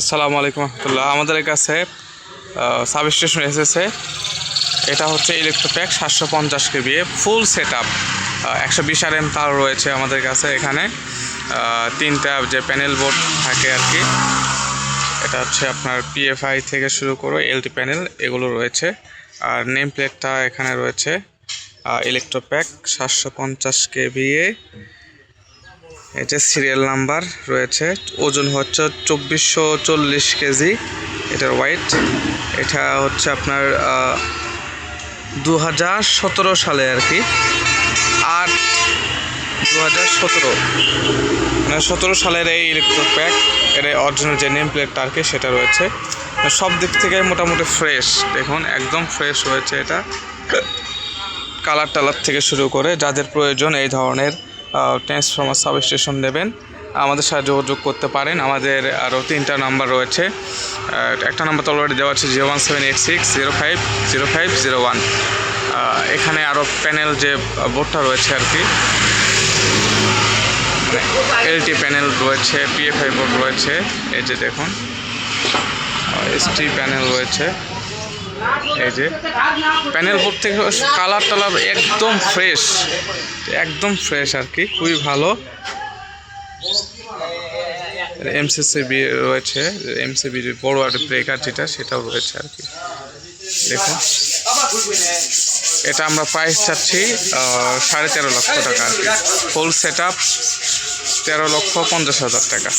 আসসালামু আলাইকুম রহমতুল্লাহ। আমাদের কাছে সাব স্টেশন এসেছে। এটা হচ্ছে ইলেকট্রোপ্যাক সাতশো পঞ্চাশ কেবি ফুল সেট আপ একশো বিশ আর এম তার রয়েছে আমাদের কাছে এখানে। তিনটা যে প্যানেল বোর্ড থাকে আর কি, এটা হচ্ছে আপনার পিএফআই থেকে শুরু করে এলটি প্যানেল এগুলো রয়েছে। আর নেম প্লেটটা এখানে রয়েছে ইলেকট্রোপ্যাক সাতশো পঞ্চাশ কেভিএ এটা সিরিয়াল নাম্বার রয়েছে। ওজন হচ্ছে চব্বিশশো চল্লিশ কেজি। এটার ওয়াইট এটা হচ্ছে আপনার দু হাজার সতেরো সালে আর কি। আট দু হাজার সতেরো। মানে সতেরো সালের এই ইলেকট্রিক প্যাক এর অরিজিনাল যে নেম প্লেটটা আর কি, সেটা রয়েছে। মানে সব দিক থেকে মোটামুটি ফ্রেশ দেখুন, একদম ফ্রেশ রয়েছে এটা। কালার টালার থেকে শুরু করে যাদের প্রয়োজন এই ধরনের ট্রান্সফর্মার সাব স্টেশন নেবেন। আমাদের সাথে যোগাযোগ করতে পারেন। আমাদের আরও তিনটা নাম্বার রয়েছে। একটা নাম্বার তো অলরেডি দেওয়া আছে, zero one seven eight six zero five zero five zero one. এখানে আরও প্যানেল যে বোর্ডটা রয়েছে আর কি, এলটি প্যানেল রয়েছে, পিএফআই বোর্ড রয়েছে। এই যে দেখুন এসটি প্যানেল রয়েছে। এই যে, প্যানেল থেকে কালার টালার একদম ফ্রেশ একদম ফ্রেশ আর কি, খুবই ভালো। এমসিসিবি রয়েছে এমসিবি বড় আর ব্রেকার যেটা, সেটাও রয়েছে আর কি। দেখুন, এটা আমরা প্রাইস চাচ্ছি সাড়ে তেরো লক্ষ টাকা আর কি। ফুল সেট আপ তেরো লক্ষ পঞ্চাশ হাজার টাকা।